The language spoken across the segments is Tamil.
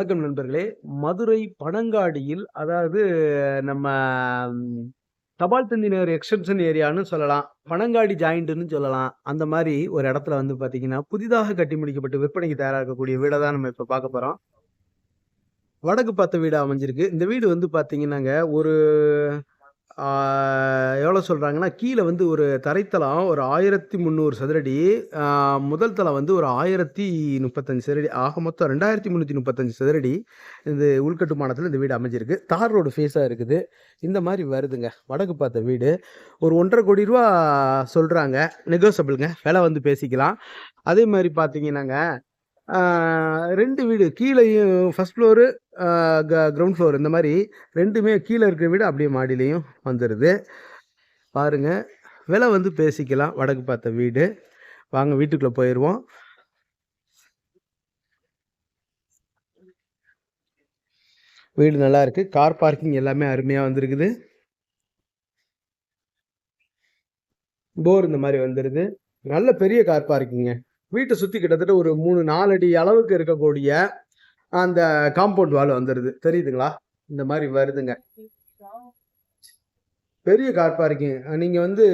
வணக்கம் நண்பர்களே. மதுரை பனங்காடியில் அதாவது நம்ம தபால் தந்தி நகர் எக்ஸ்டென்ஷன் ஏரியான்னு சொல்லலாம். பனங்காடி ஜாயிண்ட்டுன்னு சொல்லலாம். அந்த மாதிரி ஒரு இடத்துல வந்து பார்த்தீங்கன்னா, புதிதாக கட்டி முடிக்கப்பட்டு விற்பனைக்கு தயாராக இருக்கக்கூடிய வீடை தான் நம்ம இப்போ பார்க்க போகிறோம் வடக்கு பார்த்த வீடு அமைஞ்சிருக்கு. இந்த வீடு வந்து பார்த்தீங்கன்னாங்க, ஒரு எவ்வளோ சொல்கிறாங்கன்னா கீழே வந்து ஒரு தரைத்தளம் ஒரு 1300 சதுரடி. முதல் தளம் வந்து ஒரு 1035 சதுரடி. ஆக மொத்தம் 2335 சதுரடி. இந்த உள்கட்டுமானத்தில் இந்த வீடு அமைஞ்சிருக்கு. தார் ரோடு ஃபேஸாக இருக்குது. இந்த மாதிரி வருதுங்க. வடக்கு பார்த்த வீடு. ஒரு ஒன்றரை கோடி ரூபா சொல்கிறாங்க நெகோசபிளுங்க விலை வந்து பேசிக்கலாம். அதே மாதிரி பார்த்தீங்கன்னாங்க, ரெண்டு வீடு கீழேயும் ஃபர்ஸ்ட் ஃப்ளோரு, க கிரவுண்ட் ஃப்ளோர் இந்த மாதிரி ரெண்டுமே கீழே இருக்கிற வீடு அப்படியே மாடிலையும் வந்துடுது பாருங்க. விலை வந்து பேசிக்கலாம். வடக்கு பார்த்த வீடு. வாங்க வீட்டுக்குள்ளே போயிடுவோம் வீடு நல்லா இருக்கு. கார் பார்க்கிங் எல்லாமே அருமையாக வந்துருக்குது போர் இந்த மாதிரி வந்துடுது நல்ல பெரிய கார் பார்க்கிங்க. வீட்டை சுற்றி கிட்டத்தட்ட ஒரு 3, 4 அடி அளவுக்கு இருக்கக்கூடிய அந்த காம்பவுண்ட் வால் வந்துடுது தெரியுதுங்களா? இந்த மாதிரி வருதுங்க. பெரிய கார் பார்க்கிங். நீங்கள் வந்து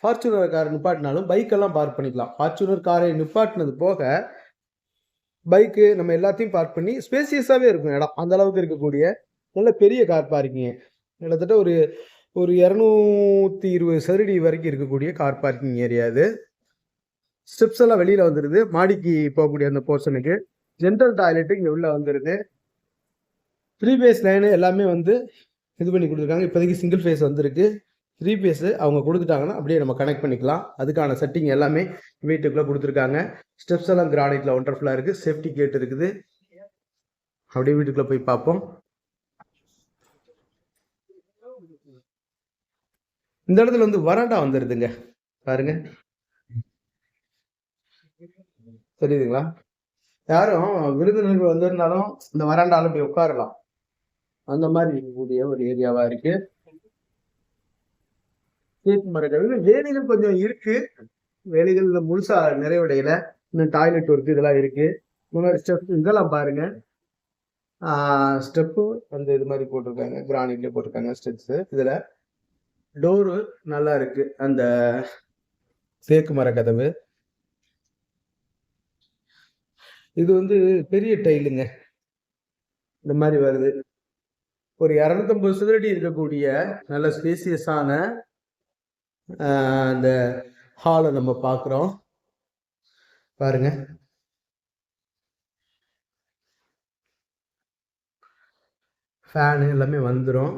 ஃபார்ச்சுனர் கார் நிப்பாட்டினாலும் பைக்கெல்லாம் பார்க் பண்ணிக்கலாம். ஃபார்ச்சுனர் காரை நிப்பாட்டினது போக, பைக்கு நம்ம எல்லாத்தையும் பார்க் பண்ணி ஸ்பேசியஸாகவே இருக்கும் இடம். அந்த அளவுக்கு இருக்கக்கூடிய நல்ல பெரிய கார் பார்க்கிங். கிட்டத்தட்ட ஒரு ஒரு 220 சதுரடி வரைக்கும் இருக்கக்கூடிய கார் பார்க்கிங் ஏரியா இது. ஸ்டெப்ஸ் எல்லாம் வெளியில வந்துருது. மாடிக்கு போகக்கூடிய அந்த போர்ஷனுக்கு. ஜென்ரல் டாய்லெட்டு இங்கே உள்ள வந்துருது. த்ரீ பேஸ் லைனு எல்லாமே வந்து இது பண்ணி கொடுத்துருக்காங்க இப்போதைக்கு சிங்கிள் ஃபேஸ் வந்திருக்கு. த்ரீ பேஸ் அவங்க கொடுத்துட்டாங்கன்னா அப்படியே நம்ம கனெக்ட் பண்ணிக்கலாம். அதுக்கான செட்டிங் எல்லாமே வீட்டுக்குள்ளே கொடுத்துருக்காங்க ஸ்டெப்ஸ் எல்லாம் கிரானைட்ல ஒண்டர்ஃபுல்லாக இருக்குது சேஃப்டி கேட் இருக்குது. அப்படியே வீட்டுக்குள்ளே போய் பார்ப்போம். இந்த இடத்துல வந்து வராண்டா வந்துருதுங்க. பாருங்கள் தெரியுதுங்களா? யாரும் விருந்தினர்கள் வந்திருந்தாலும் இந்த வராண்டால போய் உட்காரலாம். அந்த மாதிரி இருக்கக்கூடிய ஒரு ஏரியாவா இருக்கு. தேக்கு மரங்கள் வேலைகள் கொஞ்சம் இருக்கு. வேலைகள் முழுசா நிறைவடையில இன்னும் டாய்லெட் ஒர்க் இதெல்லாம் இருக்கு. முன்னாடி ஸ்டெப் இதெல்லாம் பாருங்க. ஸ்டெப்பு வந்து இது மாதிரி போட்டிருக்காங்க கிரானைட்ல போட்டிருக்காங்க ஸ்டெப்ஸ் இதுல டோரு நல்லா இருக்கு. அந்த தேக்கு மர கதவு. இது வந்து பெரிய டைலுங்க. இந்த மாதிரி வருது. ஒரு 250 சதுரடி இருக்கக்கூடிய நல்ல ஸ்பேசியஸான அந்த ஹாலை நம்ம பார்க்குறோம். பாருங்க. ஃபேனு எல்லாமே வந்துடும்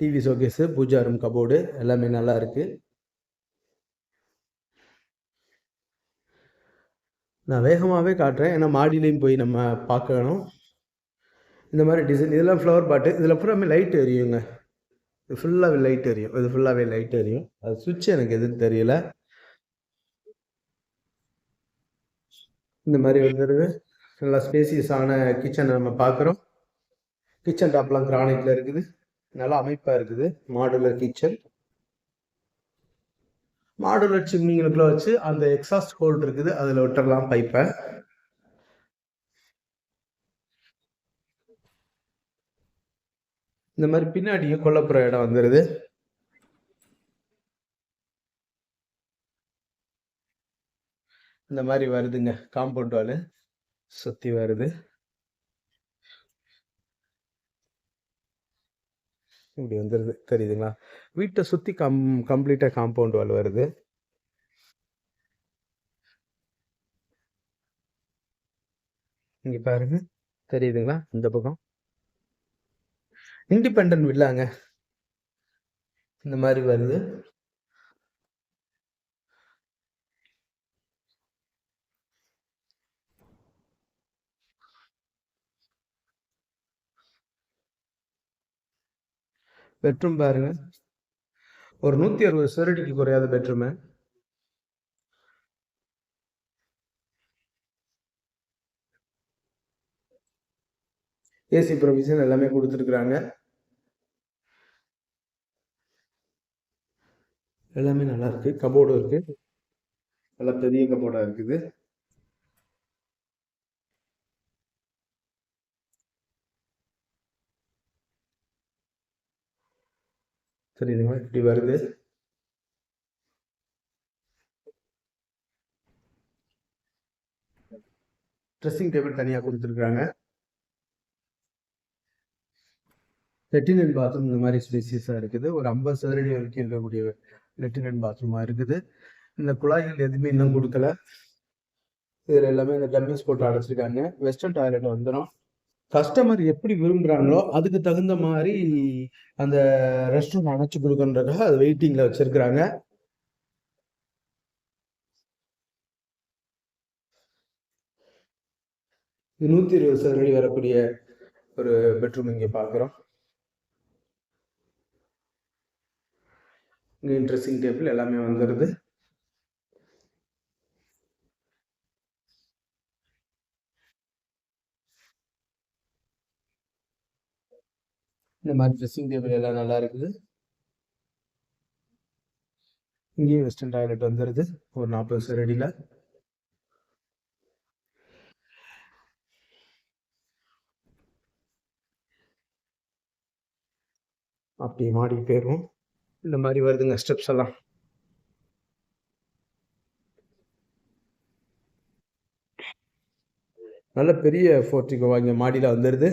TV showcase, pooja room cupboard எல்லாமே நல்லா இருக்குது நான் வேகமாகவே காட்டுறேன். ஏன்னா மாடிலையும் போய் நம்ம பார்க்கணும். இந்த மாதிரி டிசைன் இதெல்லாம் ஃப்ளவர் பாட்டு. இதில் பூராமே லைட் எரியுங்க. இது ஃபுல்லாகவே லைட் எரியும். இது ஃபுல்லாகவே லைட் எரியும். அது சுவிட்ச் எனக்கு எதுன்னு தெரியல. இந்த மாதிரி வந்துடுது நல்லா ஸ்பேசியஸான கிச்சனை நம்ம பார்க்குறோம். கிச்சன் டாப்லாம் கிரானைட்டில் இருக்குது. நல்லா அமைப்பாக இருக்குது. Modular kitchen. மாடுலர் சிம்னிங்களுக்குள்ள வச்சு அந்த எக்ஸாஸ்ட் ஹோல் இருக்குது. அதுல விட்டுடலாம் பைப்பை இந்த மாதிரி பின்னாடியும் கொல்லப்புற இடம் வந்துருது. இந்த மாதிரி வருதுங்க. Compound wall. சுத்தி வருது. இப்படி வந்துருது. தெரியுதுங்களா? வீட்டை சுற்றி கம் கம்ப்ளீட்டாக காம்பவுண்ட் வால் வருது. இங்கே பாருங்க. தெரியுதுங்களா? இந்த பக்கம். இண்டிபெண்ட் வில்லாங்க. இந்த மாதிரி வருது. பெட்ரூம் பாருங்க. ஒரு 160 சதுரடிக்கு குறையாத பெட்ரூமு. ஏசி ப்ரொவிஷன் எல்லாமே கொடுத்துருக்குறாங்க எல்லாமே நல்லா இருக்கு. கபோர்டும் இருக்கு. நல்லா பெரிய கபோர்டா இருக்குது. தெரியுதுங்களா இப்படி வருது. ட்ரெஸ்ஸிங் டேபிள் தனியாக கொடுத்துருக்காங்க. லெட்டின் அண்ட் பாத்ரூம் இந்த மாதிரி ஸ்பேசியஸாக இருக்குது. ஒரு ஐம்பது சதுரடி வரைக்கும் இருக்கக்கூடிய லெட்டின் அண்ட் பாத்ரூமாக இருக்குது. இந்த குழாய்கள் எதுவுமே இன்னும் கொடுக்கல. இதில் எல்லாமே இந்த டம்பிள்ஸ் போட்டு அடைச்சிருக்காங்க. வெஸ்டர்ன் டாய்லெட் வந்துடும் கஸ்டமர் எப்படி விரும்புகிறாங்களோ அதுக்கு தகுந்த மாதிரி அந்த ரெஸ்ட் ரூம் அணைச்சி கொடுக்கன்றதுக்காக அது வெயிட்டிங்கில் வச்சுருக்குறாங்க. நூற்றி இருபது சதுரடி வரக்கூடிய ஒரு பெட்ரூம் இங்கே பார்க்குறோம் இங்கே ட்ரெஸ்ஸிங் டேபிள் எல்லாமே வந்துடுது இந்த மாதிரி ட்ரெஸ்ஸிங் டேபிள் எல்லாம் நல்லா இருக்குது. இங்கேயும் வெஸ்டர்ன் டாய்லெட் வந்துடுது ஒரு நாற்பது வருஷம் ரெடியில் அப்படி மாடி போயிடுவோம் இந்த மாதிரி வருதுங்க ஸ்டெப்ஸ் எல்லாம். நல்ல பெரிய ஃபோர்ட்டிகோவா இங்கே மாடியில் வந்துடுது